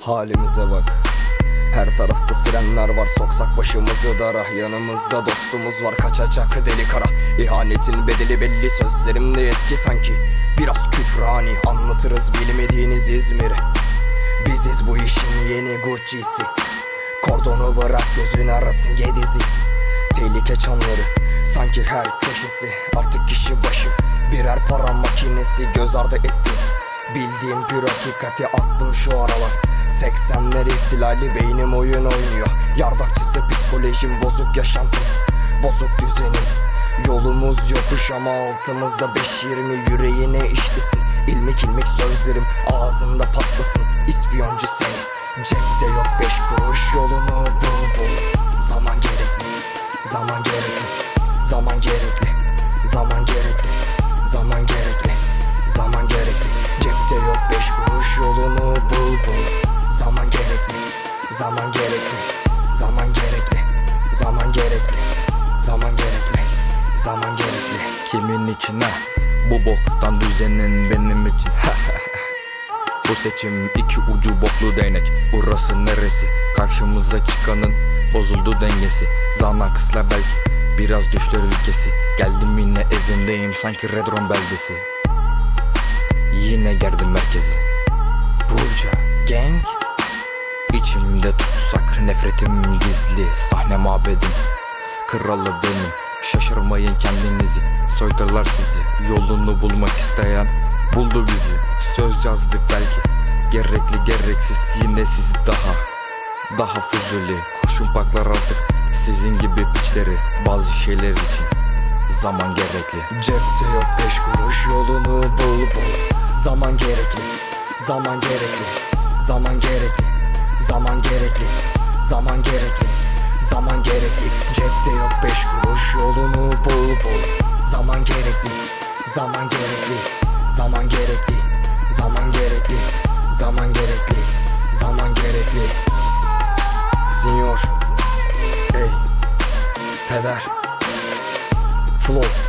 Halimize bak. Her tarafta sirenler var Soksak başımızı dara. Yanımızda dostumuz var Kaçacak deli kara. İhanetin bedeli belli Sözlerimde yetki sanki. Biraz küfrani Anlatırız bilmediğiniz İzmir'i. Biziz bu işin yeni Gucci'si. Kordonu bırak gözün arasın yedizi. Tehlike çanları Sanki her köşesi. Artık kişi başı Birer para makinesi Göz ardı ettim Bildiğim bir hakikati aklım şu aralar 80'ler ihtilali beynim oyun oynuyor. Yardakçısı psikolojim bozuk yaşantım Bozuk düzenim. Yolumuz yokuş ama altımızda 5.20 yüreğine işlesin İlmik ilmik sözlerim ağzında patlasın. İspiyoncu seni. Cepte yok beş kuruş yolunu bul bul. Zaman gerekli Zaman gerekli Zaman gerekli Zaman gerekli Zaman gerekli Zaman gerekli. Cepte yok beş kuruş yolunu bul bul Zaman gerekli Zaman gerekli. Zaman gerekli Zaman gerekli. Zaman gerekli Zaman gerekli. Kimin için ha? Bu boktan düzenin benim için. Bu seçim iki ucu boklu değnek. Burası neresi? Karşımıza çıkanın bozuldu dengesi. Zaman kısla belki Biraz düşler ülkesi. Geldim yine evimdeyim sanki Redron beldesi. Yine gerdim merkezi. Burca Gang İçimde tutsak nefretim gizli. Sahne mabedim Kralı benim. Şaşırmayın kendinizi Soydular sizi. Yolunu bulmak isteyen Buldu bizi. Söz yazdık belki Gerekli gereksiz. Yine sizi daha Daha fuzuli Kurşun paklar artık Sizin gibi piçleri. Bazı şeyler için Zaman gerekli. Cepte yok beş kuruş yolunu bul bul. Zaman gerekli Zaman gerekli Zaman gerekli Zaman gerekli Zaman gerekli Zaman gerekli. Cepte yok beş kuruş yolunu bul bul. Zaman gerekli Zaman gerekli Zaman gerekli. Zaman gerekli Zaman gerekli Zaman gerekli. Senior Ey Peder. Flow